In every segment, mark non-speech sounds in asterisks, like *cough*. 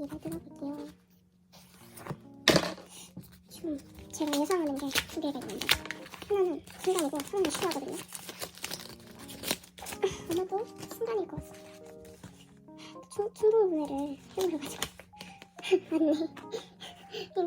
얘기를 들어볼게요. 지금 제가 예상하는 게 두 개가 있는데 하나는 순간이고 하나는 실화거든요. 아마도 순간일 것 같습니다. 충, 충동 구매를 해버려가지고 맞네. *laughs* 이거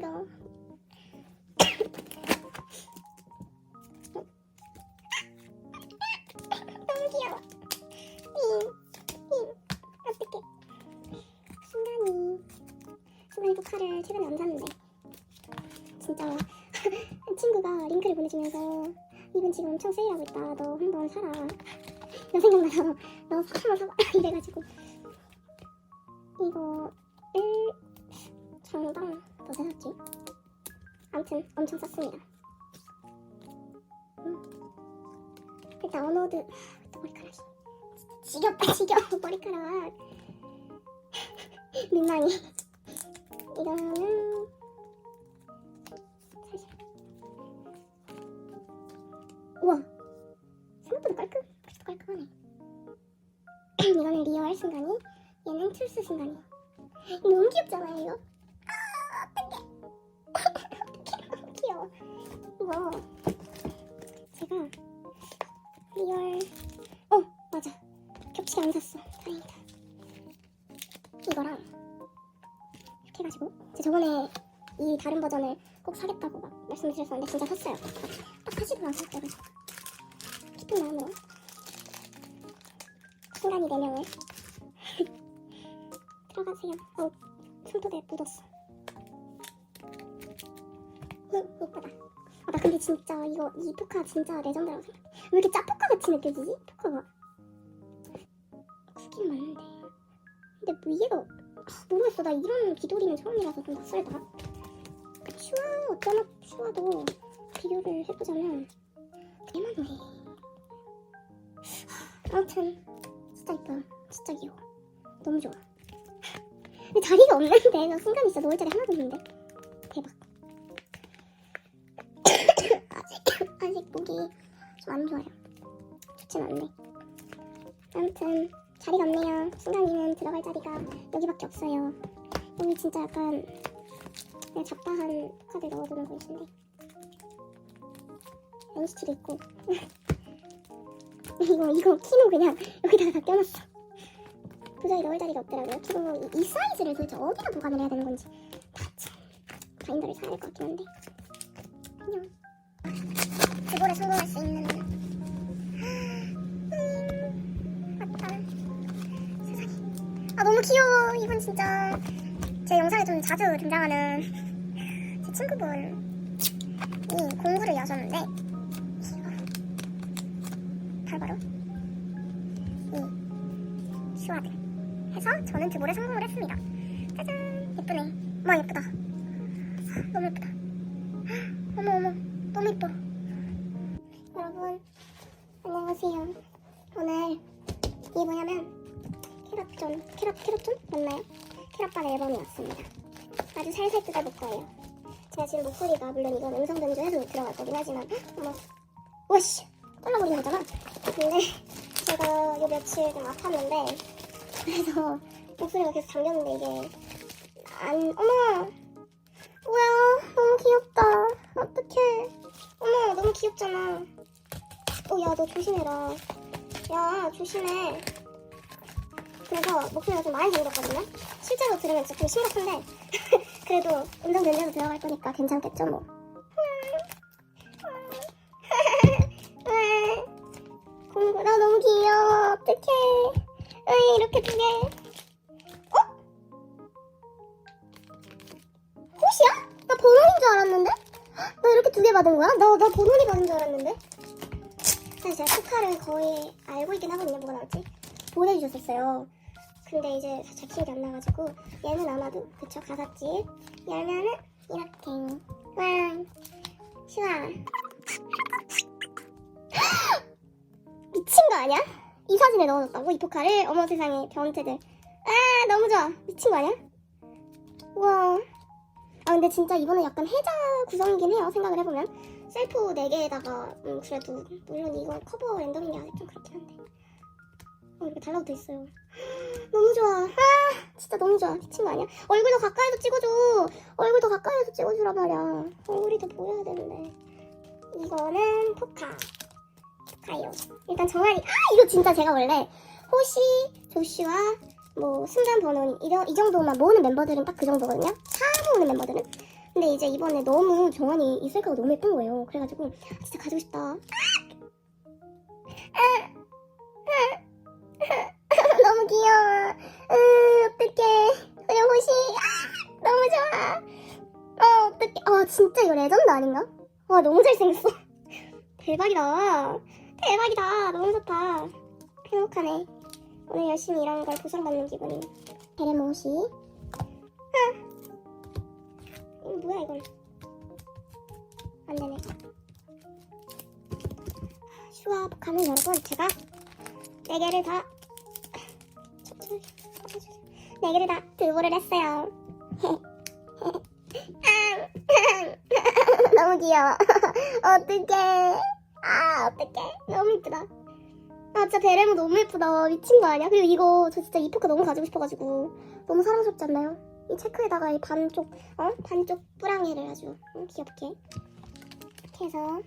진짜. *laughs* 친구가 링크를 보내주면서 이분 지금 엄청 세일하고 있다. 너 한번 사라. 너 생각나서 너 하나 사봐. *laughs* 이래가지고 이거를 장당 더 샀지. 아무튼 엄청 쌌습니다. 음. 일단 어노드 또 머리카락이 지겹다 지겨워. *laughs* 머리카락. 민망해. 이거는 생각보다 깔끔 그래도 깔끔하네. *clears throat* 이거는 리얼 순간이 얘는 툴스 순간이 너무 귀엽잖아요 이거. 아 어떡해. 어떡해 *laughs* 너무 귀여워. 이거 제가 리얼 어 맞아. 겹치게 안 샀어. 다행이다. 이거랑 이렇게 해가지고 제가 저번에 이 다른 버전을 꼭 사겠다고 막 말씀드렸었는데 진짜 샀어요. 딱 나서 그래가지고 기쁜 마음으로 순간이 4명을. *laughs* 들어가세요. 어 손톱에 묻었어. 응 이쁘다. 아, 나 근데 진짜 이거 이 포카 진짜 레전드라고 생각해. 왜 이렇게 짜 포카 같이 느껴지지? 포카가? 크긴 맞는데. 근데 뭐 위에가 아, 모르겠어. 나 이런 귀돌이는 처음이라서 좀 낯설다. 그 슈아 어쩌나 슈아도 비교를 해보자면 대만해 아무튼 진짜 이뻐 진짜 귀여워. 너무 좋아. *laughs* 근데 자리가 없는데 나 순간 진짜 놓을 자리 하나도 없는데. 대박. *coughs* 아직 아직 목이 좀 안 좋아요. 좋진 않네. 아무튼 자리가 없네요. 순간이는 들어갈 자리가 여기밖에 없어요. 여기 진짜 약간 그냥 잡다한 카드 넣어두는 곳인데. NCT도 있고 *laughs* 이거 이거 키는 그냥 여기다가 다 껴놨어. 도저히 넣을 자리가 없더라고요. 그리고 이, 이 사이즈를 도대체 어디다 보관을 해야 되는 건지. 다 참 바인더를 사야 될 것 같긴 한데. 안녕. 그거에 성공할 수 있는 음, 맞다 세상에. 아 너무 귀여워. 이분 진짜 제 영상에 좀 자주 등장하는 제 친구분 이 공부를 여셨는데 이 슈아드 해서 저는 드볼에 성공을 했습니다. 짜잔! 예쁘네. 와 예쁘다. 너무 예쁘다. 어머 어머. 너무 예뻐. 여러분 안녕하세요. 오늘 이게 뭐냐면 캐럿존 캐럿 캐럿존 맞나요? 캐럿반 앨범이 왔습니다. 아주 살살 뜯어볼 거예요. 제가 지금 목소리가 물론 이건 음성 변조해서 들어갈 거긴 하지만 어머. 와씨! 떨려버리는 거잖아. 근데 제가 요 며칠 좀 아팠는데 그래서 목소리가 계속 잠겼는데 이게 안 어머! 뭐야? 너무 귀엽다. 어떡해. 어머 너무 귀엽잖아. 어야 너 조심해라. 야 조심해. 그래서 목소리가 좀 많이 잠겼거든요. 실제로 들으면 진짜 좀 심각한데 *laughs* 그래도 음성 변조해서 들어갈 거니까 괜찮겠죠 뭐. 왜? *laughs* 공부 나 너무 귀여워. 어떡해 왜 이렇게 두개 어? 혹시야? 나 번호인 줄 알았는데? 나 이렇게 두 개 받은 거야? 나, 나 번호리 받은 줄 알았는데? 사실 제가 포카를 거의 알고 있긴 하거든요 뭐가 나올지 보내주셨었어요 근데 이제 잘 기억이 안 나가지고 얘는 아마도 그쵸 가사집 열면은 이렇게 와 시와 *gasps* 미친 거 아니야? 이 사진에 넣어줬다고 이 포카를 어머 세상에 변태들 아 너무 좋아 미친 거 아니야? 우와 아 근데 진짜 이번에 약간 해자 구성이긴 해요 생각을 해보면 셀프 4개에다가 음 그래도 물론 이건 커버 랜덤인 게 아직 좀 그렇긴 한데 어 이렇게 달라붙어 있어요 *gasps* 너무 좋아 아 진짜 너무 좋아. 미친 거 아니야? 얼굴 더 가까이서 찍어줘. 얼굴 더 가까이서 찍어주란 말이야. 얼굴이 더 보여야 되는데. 이거는 포카. 포카요. 일단 정한이. 아 이거 진짜 제가 원래 호시, 조슈아, 뭐 순간 번호 이런 이 정도만 모으는 멤버들은 딱 그 정도거든요. 다 모으는 멤버들은. 근데 이제 이번에 너무 정한이 이 셀카가 너무 예쁜 거예요. 그래가지고 진짜 가지고 싶다. *laughs* 너무 귀여워. 으, 어떡해. 그냥 호시. 아, 너무 좋아. 어, 어떡해. 아, 진짜 이거 레전드 아닌가? 와, 너무 잘생겼어. *laughs* 대박이다. 대박이다. 너무 좋다. 행복하네. 오늘 열심히 일한 걸 보상받는 기분이. 베레모 호시. 아. 이거 뭐야, 이건. 안 되네. 가면 여러분, 제가 네 개를 다 네 개를 다 두부를 했어요. *laughs* *laughs* 너무 귀여워. *laughs* 어떡해. 아, 어떡해. 너무 이쁘다. 아, 진짜 베레모 너무 예쁘다. 미친 거 아니야? 그리고 이거 저 진짜 이 포카 너무 가지고 싶어가지고 너무 사랑스럽지 않나요? 이 체크에다가 이 반쪽, 어? 반쪽 뿌랑이를 아주 응, 귀엽게 이렇게 해서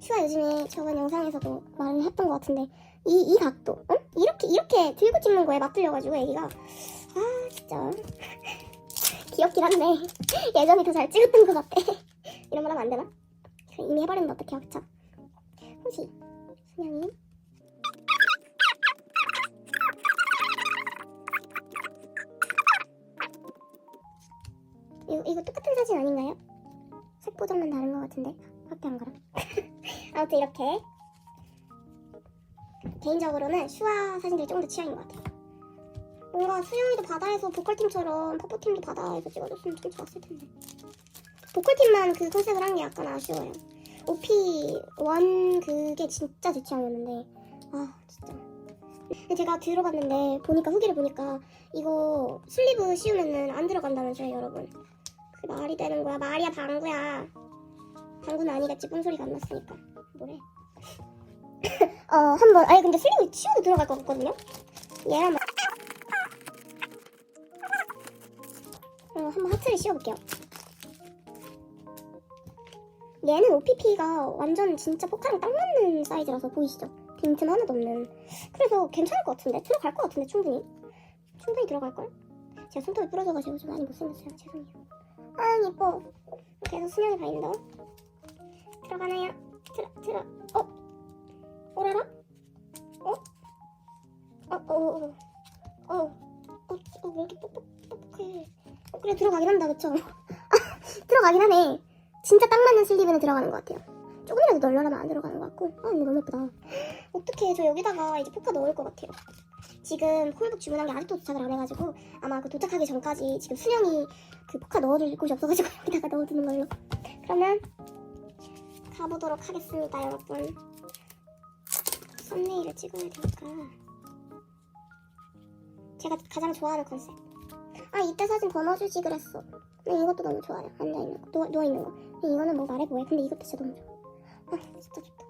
슈아 요즘에 저번 영상에서도 말을 했던 것 같은데 이, 이 각도, 어? 이렇게, 이렇게 들고 찍는 거에 맞들려가지고 애기가, 아, 진짜. *laughs* 귀엽긴 한데, 예전에 더 잘 찍었던 것 같아. *laughs* 이런 말 하면 안 되나? 이미 해버렸는데 어떡해, 그쵸? 호시, 순영이. 이거, 이거 똑같은 사진 아닌가요? 색 보정만 다른 것 같은데? 밖에 안 가라. *laughs* 아무튼 이렇게 개인적으로는 슈아 사진들이 조금 더 취향인 것 같아요. 뭔가 수영이도 바다에서 보컬팀처럼 퍼포팀도 바다에서 찍어줬으면 좀 좋았을 텐데. 보컬팀만 그 컨셉을 한 게 약간 아쉬워요. OP1 그게 진짜 제 취향이었는데, 아, 진짜. 제가 들어봤는데, 보니까 후기를 보니까, 이거 슬리브 씌우면은 안 들어간다면서요, 여러분. 그 말이 되는 거야. 말이야, 방구야. 방구는 아니겠지, 뽕소리가 안 났으니까. 뭐래. *laughs* 어, 한번, 아니, 근데 슬리브 치워도 들어갈 것 같거든요? 얘랑 막. 어, 한번 하트를 씌워볼게요. 얘는 OPP가 완전 진짜 포카랑 딱 맞는 사이즈라서 보이시죠? 빈틈 하나도 없는. 그래서 괜찮을 것 같은데? 들어갈 것 같은데, 충분히. 충분히 들어갈걸? 제가 손톱이 부러져가지고 좀 많이 못생겼어요. 죄송해요. 아, 예뻐. 그래서 수명이 바인더. 들어가나요? 들어, 들어. 어? 오라라? 어? 어, 어, 어, 어, 어, 어, 어, 왜 이렇게 뻑뻑해. 어, 그래, 들어가긴 한다, 그쵸? *laughs* 들어가긴 하네. 진짜 딱 맞는 슬립에는 들어가는 것 같아요. 조금이라도 널널하면 안 들어가는 것 같고. 아, 근데 너무 예쁘다. 어떡해, 저 여기다가 이제 포카 넣을 것 같아요. 지금 콜북 주문한 게 아직도 도착을 안 해가지고 아마 그 도착하기 전까지 지금 수령이 그 포카 넣어줄 곳이 없어가지고 *laughs* 여기다가 넣어두는 걸로. 그러면 가보도록 하겠습니다, 여러분. 썸네일을 찍어야 되니까 제가 가장 좋아하는 컨셉 아 이때 사진 더 넣어주지 그랬어. 근데 이것도 너무 좋아요. 앉아있는 거. 누워, 누워있는 거. 근데 이거는 뭐 말해 뭐해. 근데 이것도 진짜 너무 좋아. 아 진짜 좋다